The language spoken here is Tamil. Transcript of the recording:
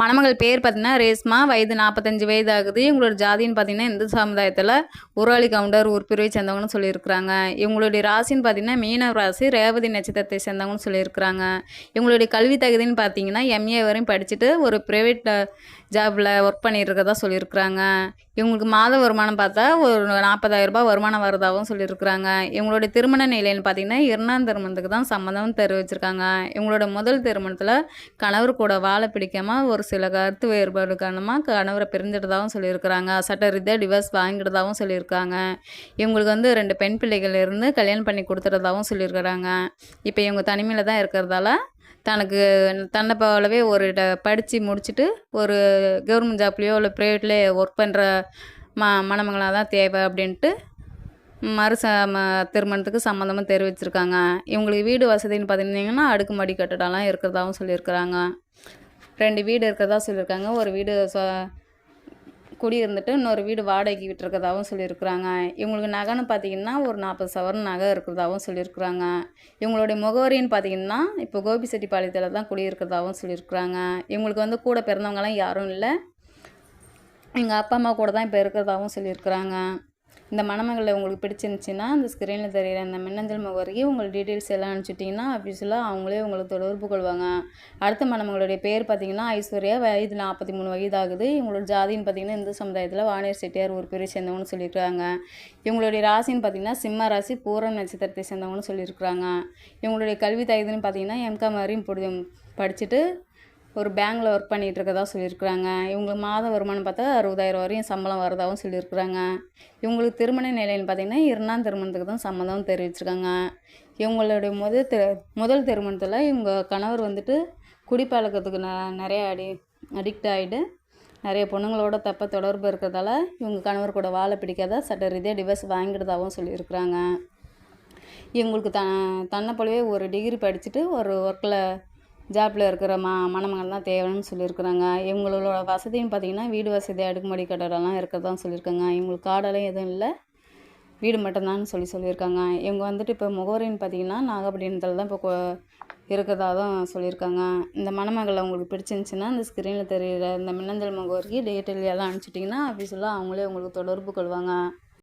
மணமகள் பேர் பார்த்தீங்கன்னா ரேஸ்மா வயது நாற்பத்தஞ்சு வயது ஆகுது இவங்களோட ஜாதின்னு பார்த்தீங்கன்னா இந்து சமுதாயத்தில் உருவாளி கவுண்டர் உறுப்பிரிவை சேர்ந்தவங்கன்னு சொல்லியிருக்கிறாங்க. இவங்களுடைய ராசின்னு பார்த்தீங்கன்னா மீன ராசி ரேவதி நட்சத்திரத்தை சேர்ந்தவங்கன்னு சொல்லியிருக்கிறாங்க. இவங்களுடைய கல்வி தகுதின்னு பார்த்தீங்கன்னா எம்ஏ வரையும் படிச்சுட்டு ஒரு ப்ரைவேட் ஜாபில் ஒர்க் பண்ணிட்டு சொல்லியிருக்கிறாங்க. இவங்களுக்கு மாத வருமானம் பார்த்தா ஒரு நாற்பதாயிரம் ரூபாய் வருமானம் வரதாகவும் சொல்லியிருக்கிறாங்க. இவங்களுடைய திருமண நிலைன்னு பார்த்தீங்கன்னா இரண்டாம் திருமணத்துக்கு தான் சம்மந்தம் தெரிவிச்சிருக்காங்க. இவங்களோட முதல் திருமணத்தில் கணவர் கூட வாழ பிடிக்காமல் ஒரு சில கருத்து வேறுபாடு காரணமாக கணவரை பிரிஞ்சிட்டதாகவும் சொல்லியிருக்கிறாங்க. சட்ட ரீதியாக டிவோர்ஸ் வாங்கிட்டதாகவும் சொல்லியிருக்காங்க. இவங்களுக்கு வந்து ரெண்டு பெண் பிள்ளைகள் இருந்து கல்யாணம் பண்ணி கொடுத்துறதாகவும் சொல்லியிருக்கிறாங்க. இப்போ இவங்க தனிமையில் தான் இருக்கிறதால தனக்கு தன்னை போலவே ஒரு ட படித்து முடிச்சுட்டு ஒரு கவர்மெண்ட் ஜாப்லேயோ இல்லை ப்ரைவேட்லேயோ ஒர்க் பண்ணுற ம மணமங்களாக தான் தேவை அப்படின்ட்டு மறு ச திருமணத்துக்கு சம்மந்தமாக தெரிவிச்சிருக்காங்க. இவங்களுக்கு வீடு வசதின்னு பார்த்துருந்தீங்கன்னா அடுக்குமாடி கட்டடம்லாம் இருக்கிறதாகவும் சொல்லியிருக்கிறாங்க. ரெண்டு வீடு இருக்கிறதா சொல்லியிருக்காங்க. ஒரு வீடு சொ குடியிருந்துட்டு இன்னொரு வீடு வாடகைக்கு விட்டுருக்கதாகவும் சொல்லியிருக்கிறாங்க. இவங்களுக்கு நகைன்னு பார்த்தீங்கன்னா ஒரு நாற்பது சவரன் நகை இருக்கிறதாகவும் சொல்லியிருக்கிறாங்க. இவங்களுடைய முகவரின்னு பார்த்தீங்கன்னா இப்போ கோபிச்செட்டிப்பாளையத்தில் தான் குடியிருக்கிறதாகவும் சொல்லியிருக்கிறாங்க. இவங்களுக்கு வந்து கூட பிறந்தவங்களாம் யாரும் இல்லை. எங்கள் அப்பா அம்மா கூட தான் இப்போ இருக்கிறதாகவும் சொல்லியிருக்கிறாங்க. இந்த மணமகளை உங்களுக்கு பிடிச்சிருந்துச்சின்னா அந்த ஸ்க்ரீனில் தெரியிற இந்த மின்னஞ்சல் முகவரிக்கு உங்கள் டீட்டெயில்ஸ் எல்லாம் அனுப்பிச்சிட்டிங்கன்னா ஆஃபீஸில் அவங்களே உங்களுக்கு தொடர்பு கொள்வாங்க. அடுத்த மணமகளுடைய பேர் பார்த்தீங்கன்னா ஐஸ்வர்யா. வயது நாற்பத்தி மூணு வயது ஆகுது இவங்களோட ஜாதின்னு பார்த்தீங்கன்னா இந்து சமுதாயத்தில் வாணியர் செட்டியார் ஒரு பேரை சேர்ந்தவங்கன்னு சொல்லியிருக்கிறாங்க. இவங்களுடைய ராசின்னு பார்த்தீங்கன்னா சிம்ம ராசி பூரம் நட்சத்திரத்தை சேர்ந்தவங்கன்னு சொல்லியிருக்கிறாங்க. இவங்களுடைய கல்வி தகுதின்னு பார்த்தீங்கன்னா எம்காம் வரையும் படிச்சுட்டு ஒரு பேங்கில் ஒர்க் பண்ணிகிட்டு இருக்கதா சொல்லியிருக்கிறாங்க. இவங்களுக்கு மாத வருமானம் பார்த்தா அறுபதாயிரம் வரையும் சம்பளம் வரதாகவும் சொல்லியிருக்கிறாங்க. இவங்களுக்கு திருமண நிலைன்னு பார்த்திங்கன்னா இரண்டாம் திருமணத்துக்கு தான் சம்மதம் தெரிவிச்சிருக்காங்க. இவங்களுடைய முதல் தி முதல் திருமணத்தில் இவங்க கணவர் வந்துட்டு குடிப்பழக்கத்துக்கு ந நிறைய அடி அடிக்ட் ஆகிட்டு நிறைய பொண்ணுங்களோட தப்ப தொடர்பு இருக்கிறதால இவங்க கணவர் கூட வாழை பிடிக்காத சட்ட ரீதியாக டிவர்ஸ் வாங்கிடுதாகவும் சொல்லியிருக்கிறாங்க. இவங்களுக்கு த தன்னை போலவே ஒரு டிகிரி படிச்சுட்டு ஒரு ஒர்க்கில் ஜாப்பில் இருக்கிற மா மணமகள் தான் தேவைன்னு சொல்லியிருக்கிறாங்க. இவங்களோட வசதின்னு பார்த்தீங்கன்னா வீடு வசதி அடுக்குமாடி கட்டடம்லாம் இருக்கிறதான் சொல்லியிருக்காங்க. இவங்களுக்கு காடெல்லாம் எதுவும் இல்லை. வீடு மட்டும்தான் சொல்லி சொல்லியிருக்காங்க. இவங்க வந்துட்டு இப்போ முகவரின்னு பார்த்தீங்கன்னா நாகப்பட்டினத்தில் தான் இப்போ இருக்கிறதா தான் சொல்லியிருக்காங்க. இந்த மணமகள் அவங்களுக்கு பிடிச்சிருந்துச்சின்னா இந்த ஸ்க்ரீனில் தெரியிற இந்த மின்னஞ்சல் முகவரிக்கு டீட்டெயில் எல்லாம் அனுப்பிச்சிட்டிங்கன்னா ஆஃபீஸில் அவங்களே உங்களுக்கு தொடர்பு கொள்வாங்க.